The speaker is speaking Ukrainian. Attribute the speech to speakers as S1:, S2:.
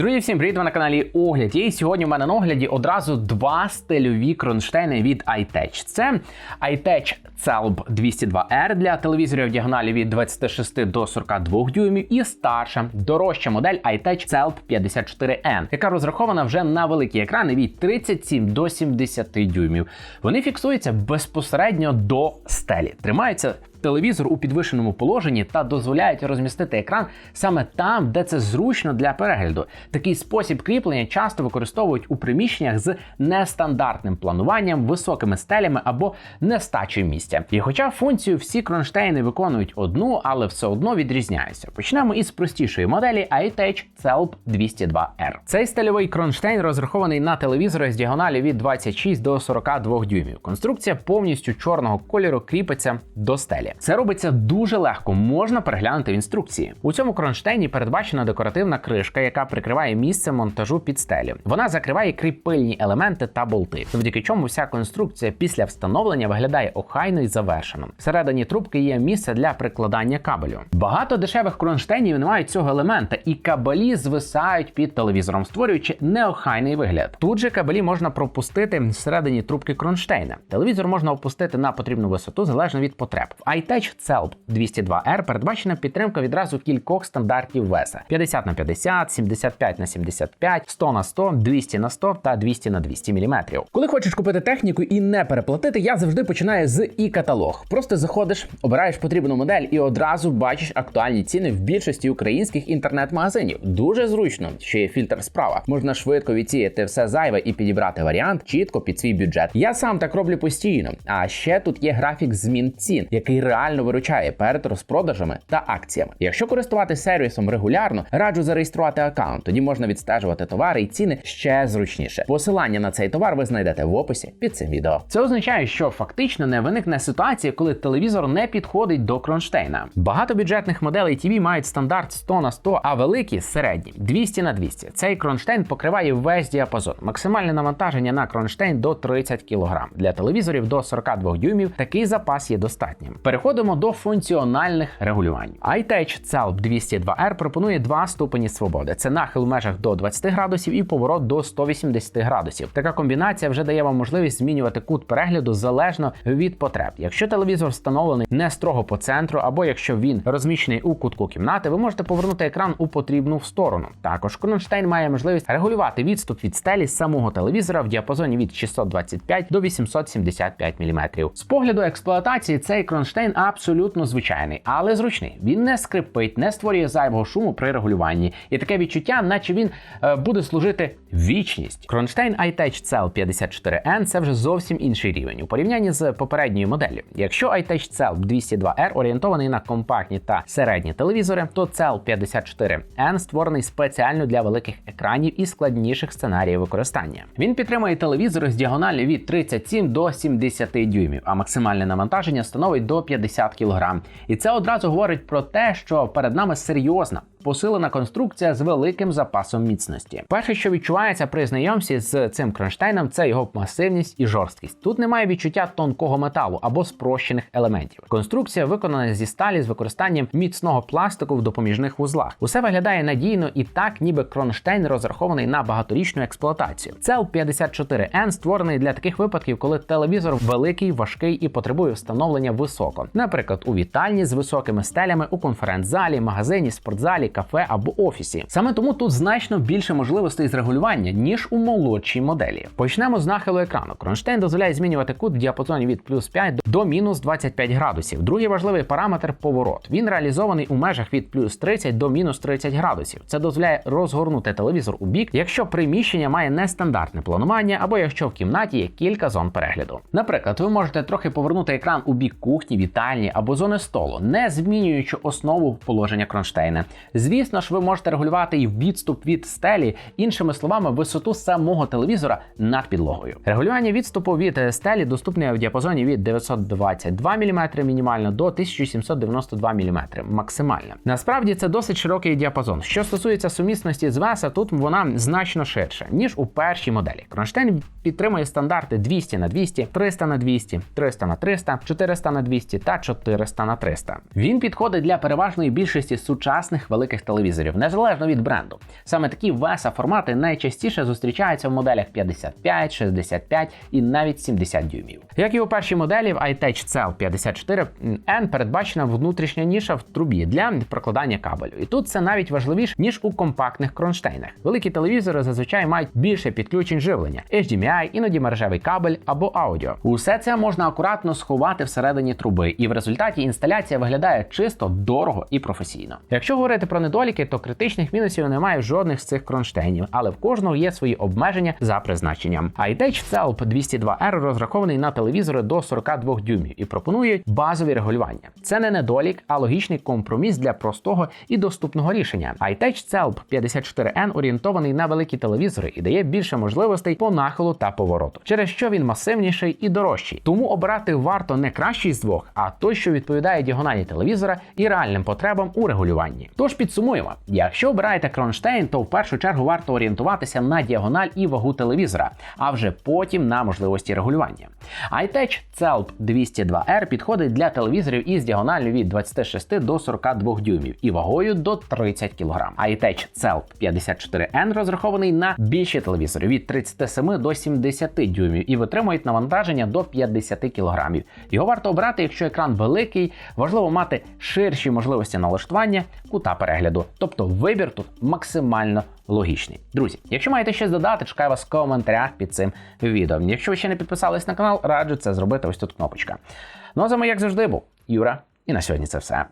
S1: Друзі, всім привіт! Ви на каналі Огляд. І сьогодні у мене на огляді одразу два стильові кронштейни від iTech. Це iTech Celb 202R для телевізорів діагоналі від 26 до 42 дюймів, і старша дорожча модель iTech Celb 54N, яка розрахована вже на великі екрани від 37 до 70 дюймів. Вони фіксуються безпосередньо до стелі, тримаються телевізор у підвищеному положенні та дозволяють розмістити екран саме там, де це зручно для перегляду. Такий спосіб кріплення часто використовують у приміщеннях з нестандартним плануванням, високими стелями або нестачею місця. І хоча функцію всі кронштейни виконують одну, але все одно відрізняються. Почнемо із простішої моделі iTech Celb 202R. Цей стильовий кронштейн розрахований на телевізори з діагоналі від 26 до 42 дюймів. Конструкція повністю чорного кольору кріпиться до стелі. Це робиться дуже легко, можна переглянути в інструкції. У цьому кронштейні передбачена декоративна кришка, яка прикриває місце монтажу під стелі. Вона закриває кріпильні елементи та болти, завдяки чому вся конструкція після встановлення виглядає охайно і завершено. Всередині трубки є місце для прикладання кабелю. Багато дешевих кронштейнів не мають цього елемента, і кабелі звисають під телевізором, створюючи неохайний вигляд. Тут же кабелі можна пропустити всередині трубки кронштейна. Телевізор можна опустити на потрібну висоту залежно від потреб. В iTouch Celb 202R передбачена підтримка відразу кількох стандартів веса: 50 на 50, 75 на 75, 100 на 100, 200 на 100 та 200 на 200 мм. Коли хочеш купити техніку і не переплатити, я завжди починаю з і-каталог. Просто заходиш, обираєш потрібну модель і одразу бачиш актуальні ціни в більшості українських інтернет-магазинів. Дуже зручно, що є фільтр справа. Можна швидко відсіяти все зайве і підібрати варіант чітко під свій бюджет. Я сам так роблю постійно. А ще тут є графік змін цін, який реально виручає перед розпродажами та акціями. Якщо користуватися сервісом регулярно, раджу зареєструвати аккаунт. Тоді можна відстежувати товари і ціни ще зручніше. Посилання на цей товар ви знайдете в описі під цим відео. Це означає, що фактично не виникне ситуація, коли телевізор не підходить до кронштейна. Багато бюджетних моделей TV мають стандарт 100 на 100, а великі середні 200 на 200. Цей кронштейн покриває весь діапазон. Максимальне навантаження на кронштейн до 30 кг. Для телевізорів до 42 дюймів такий запас є достатнім. Переходимо до функціональних регулювань. iTouch Celb 202R пропонує два ступені свободи: це нахил в межах до 20 градусів і поворот до 180 градусів. Така комбінація вже дає вам можливість змінювати кут перегляду залежно від потреб. Якщо телевізор встановлений не строго по центру, або якщо він розміщений у кутку кімнати, ви можете повернути екран у потрібну сторону. Також Кронштейн має можливість регулювати відступ від стелі самого телевізора в діапазоні від 625 до 875 мм. З погляду експлуатації цей кронштейн абсолютно звичайний, але зручний. Він не скрипить, не створює зайвого шуму при регулюванні. І таке відчуття, наче він е, буде служити вічність. Кронштейн iTouch Cell 54N це вже зовсім інший рівень у порівнянні з попередньою моделлю. Якщо iTouch Cell 202R орієнтований на компактні та середні телевізори, то Cell 54N створений спеціально для великих екранів і складніших сценаріїв використання. Він підтримує телевізори з діагоналі від 37 до 70 дюймів, а максимальне навантаження становить до 50 кг. І це одразу говорить про те, що перед нами серйозна. Посилена конструкція з великим запасом міцності. Перше, що відчувається при знайомстві з цим кронштейном, це його масивність і жорсткість. Тут немає відчуття тонкого металу або спрощених елементів. Конструкція виконана зі сталі з використанням міцного пластику в допоміжних вузлах. Усе виглядає надійно і так, ніби кронштейн розрахований на багаторічну експлуатацію. Цел 54N створений для таких випадків, коли телевізор великий, важкий і потребує встановлення високо, наприклад, у вітальні з високими стелями, у конференц-залі, магазині, спортзалі кафе або офісі. Саме тому тут значно більше можливостей з регулювання, ніж у молодшій моделі. Почнемо з нахилу екрану. Кронштейн дозволяє змінювати кут в діапазоні від плюс 5 до мінус 25 градусів. Другий важливий параметр поворот. Він реалізований у межах від плюс 30 до мінус 30 градусів. Це дозволяє розгорнути телевізор у бік, якщо приміщення має нестандартне планування, або якщо в кімнаті є кілька зон перегляду. Наприклад, ви можете трохи повернути екран у бік кухні, вітальні або зони столу, не змінюючи основу положення кронштейна. Звісно ж, ви можете регулювати і відступ від стелі, іншими словами, висоту самого телевізора над підлогою. Регулювання відступу від стелі доступне в діапазоні від 922 мм мінімально до 1792 мм максимально. Насправді це досить широкий діапазон. Що стосується сумісності з VESA, тут вона значно ширша, ніж у першій моделі. Кронштейн підтримує стандарти 200 на 200, 300 на 200, 300 на 300, 400 на 200 та 400 на 300. Він підходить для переважної більшості сучасних великих великих телевізорів, незалежно від бренду. Саме такі VESA формати найчастіше зустрічаються в моделях 55, 65 і навіть 70 дюймів. Як і у першій моделі в iTouch Cell 54N передбачена внутрішня ніша в трубі для прокладання кабелю. І тут це навіть важливіше ніж у компактних кронштейнах. Великі телевізори зазвичай мають більше підключень живлення, HDMI, іноді мережевий кабель або аудіо. Усе це можна акуратно сховати всередині труби, і в результаті інсталяція виглядає чисто, дорого і професійно. Якщо говорити про недоліки, то критичних мінусів немає жодних з цих кронштейнів, але в кожного є свої обмеження за призначенням. iTouch Celp 202R розрахований на телевізори до 42 дюймів і пропонує базові регулювання. Це не недолік, а логічний компроміс для простого і доступного рішення. iTouch Celp 54N орієнтований на великі телевізори і дає більше можливостей по нахилу та повороту, через що він масивніший і дорожчий. Тому обирати варто не кращий з двох, а той, що відповідає діагоналі телевізора і реальним потребам у регулюванні. Тож підсумуємо: якщо обираєте кронштейн, то в першу чергу варто орієнтуватися на діагональ і вагу телевізора, а вже потім на можливості регулювання. iTouch Celp 202R підходить для телевізорів із діагоналлю від 26 до 42 дюймів і вагою до 30 кг. iTouch Celp 54N розрахований на більші телевізори від 37 до 70 дюймів і витримують навантаження до 50 кг. Його варто обрати, якщо екран великий, важливо мати ширші можливості налаштування кута перегляду. Тобто вибір тут максимально логічний. Друзі, якщо маєте щось додати, чекаю вас в коментарях під цим відео. Якщо ви ще не підписались на канал, раджу це зробити ось тут кнопочка. Ну а з вами, як завжди, був Юра, і на сьогодні це все.